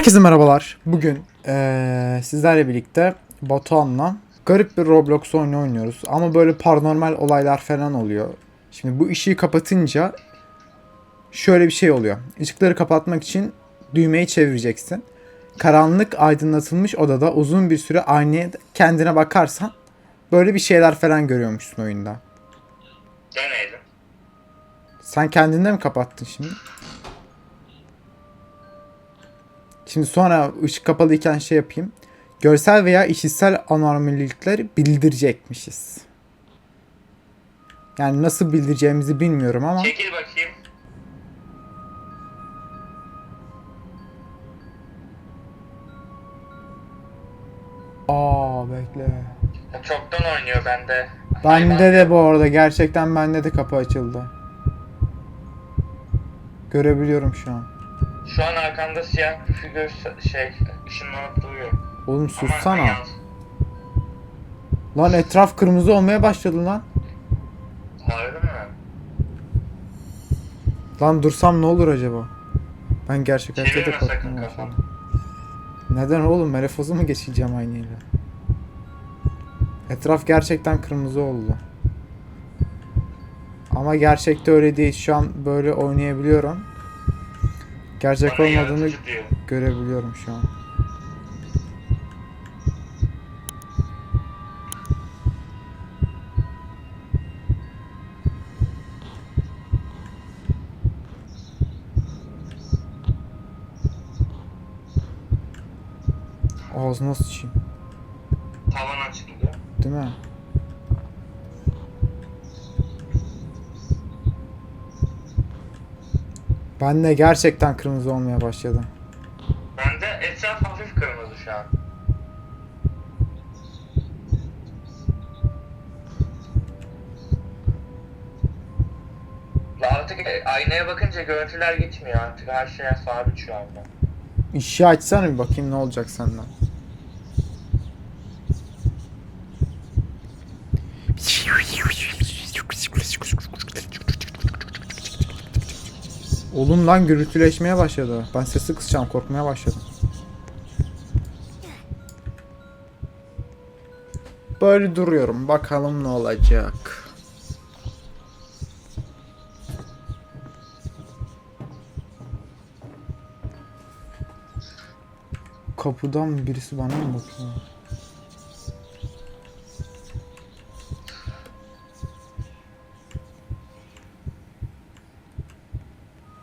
Herkese merhabalar. Bugün eee, sizlerle birlikte Batuhan'la garip bir Roblox oyunu oynuyoruz. Ama böyle paranormal olaylar falan oluyor. Şimdi bu ışığı kapatınca şöyle bir şey oluyor. Işıkları kapatmak için düğmeyi çevireceksin. Karanlık aydınlatılmış odada uzun bir süre aynaya kendine bakarsan böyle bir şeyler falan görüyormuşsun oyunda. Deneyelim. Sen kendinde mi kapattın şimdi? Şimdi sonra ışık kapalıyken şey yapayım. Görsel veya işitsel anormallikler bildirecekmişiz. Yani nasıl bildireceğimizi bilmiyorum ama Çekil bakayım. Aa bekle. Çoktan oynuyor bende. Bende de bu arada gerçekten bende de kapı açıldı. Görebiliyorum şu an. Şu an arkamda siyah bir figür şey ışınlanıp duruyor. Oğlum Ama sussana. yalnız- Lan etraf kırmızı olmaya başladı lan. Harbi mi? Lan dursam ne olur acaba? Ben gerçek hayatta da başladım. Neden oğlum? Melefozu mu geçeceğim aynıyla? Etraf gerçekten kırmızı oldu. Ama gerçekte öyle değil. Şu an böyle oynayabiliyorum. Gerçek Bana olmadığını yaratıcı görebiliyorum şu an. Ağzına sıçayım. Tavan açıldı. Değil mi? Ben de gerçekten kırmızı olmaya başladı. Bende etraf hafif kırmızı şu an. Artık aynaya bakınca görüntüler gitmiyor artık her şey sabit şu anda. İşi açsana bir bakayım ne olacak senden. Oğlum lan gürültüleşmeye başladı. Ben sesi kısacağım korkmaya başladım. Böyle duruyorum bakalım ne olacak. Kapıdan birisi bana mı bakıyor?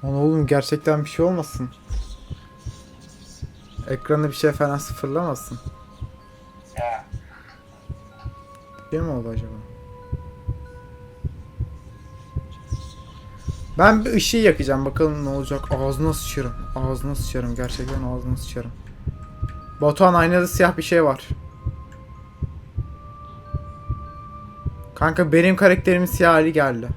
Lan oğlum gerçekten bir şey olmasın. Ekranda bir şey falan sıfırlamasın. Ya şey mi oldu acaba? Ben bir ışığı yakacağım bakalım ne olacak. Ağzına sıçarım. Ağzına sıçarım. Gerçekten ağzına sıçarım. Batuhan aynada siyah bir şey var. Kanka benim karakterimin siyah hali geldi.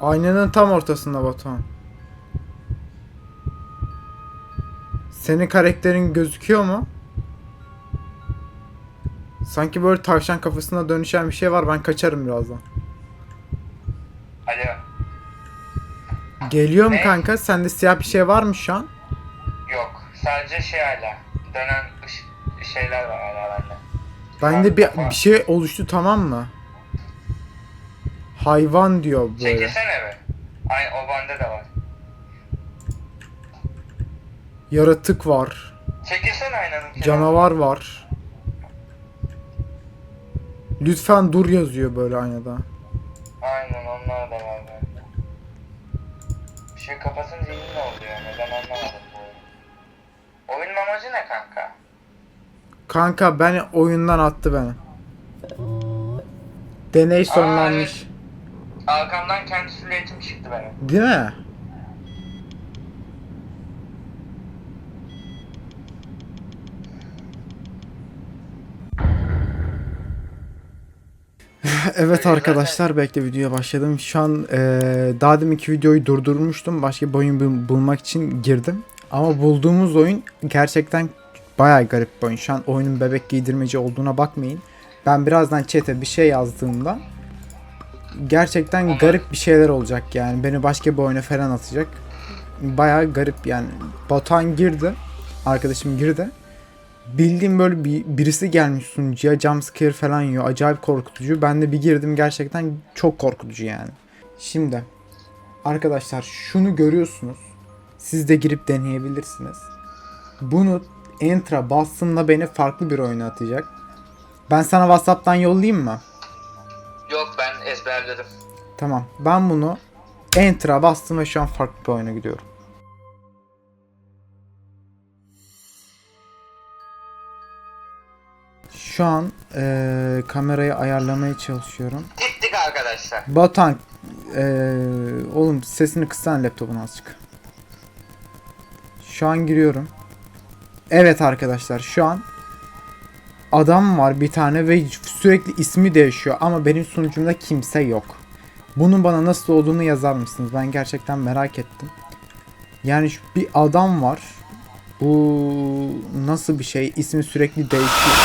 Aynanın tam ortasında Batuhan. Senin karakterin gözüküyor mu? Sanki böyle tavşan kafasına dönüşen bir şey var. Ben kaçarım birazdan. alo Geliyor mu Ne? kanka? Sende siyah bir şey var mı şu an? yok sadece şey hala dönen ış- şeyler var hala bende. Bende bir, bir şey oluştu tamam mı? Hayvan diyor böyle. Çekilsene be. Ay o bende de var. Yaratık var. Çekilsene aynanın. Canavar var. Lütfen dur yazıyor böyle aynada. Aynen onlar da var bende. Bir şey kapatınca iyi ne oluyor neden anlamadım bu oyunu. Oyunun amacı ne kanka? Kanka beni oyundan attı beni. Deney sonlanmış. Arkamdan kendi silüetim çıktı benim. Değil mi? evet arkadaşlar bekle videoya başladım. Şu an eee daha deminki videoyu durdurmuştum. Başka bir oyun bul- bulmak için girdim. Ama bulduğumuz oyun gerçekten bayağı garip bir oyun. Şu an oyunun bebek giydirmeci olduğuna bakmayın. Ben birazdan chat'e bir şey yazdığımda gerçekten Ama- garip bir şeyler olacak yani. Beni başka bir oyuna falan atacak. Bayağı garip yani. Batuhan girdi. Arkadaşım girdi. Bildiğim böyle bir, birisi gelmiş sunucuya jumpscare falan yiyor. Acayip korkutucu. Ben de bir girdim gerçekten çok korkutucu yani. Şimdi arkadaşlar şunu görüyorsunuz. Siz de girip deneyebilirsiniz. Bunu enter'a bastığımda beni farklı bir oyuna atacak. Ben sana WhatsApp'tan yollayayım mı? Ezberledim. Tamam. Ben bunu enter'a bastım ve şu an farklı bir oyuna gidiyorum. Şu an eee, kamerayı ayarlamaya çalışıyorum. Gittik arkadaşlar. Batuhan eee, oğlum sesini kıssana laptopun azıcık. Şu an giriyorum. Evet arkadaşlar şu an adam var bir tane ve sürekli ismi değişiyor ama benim sunucumda kimse yok. Bunun bana nasıl olduğunu yazar mısınız? Ben gerçekten merak ettim. Yani bir adam var. Bu nasıl bir şey? İsmi sürekli değişiyor.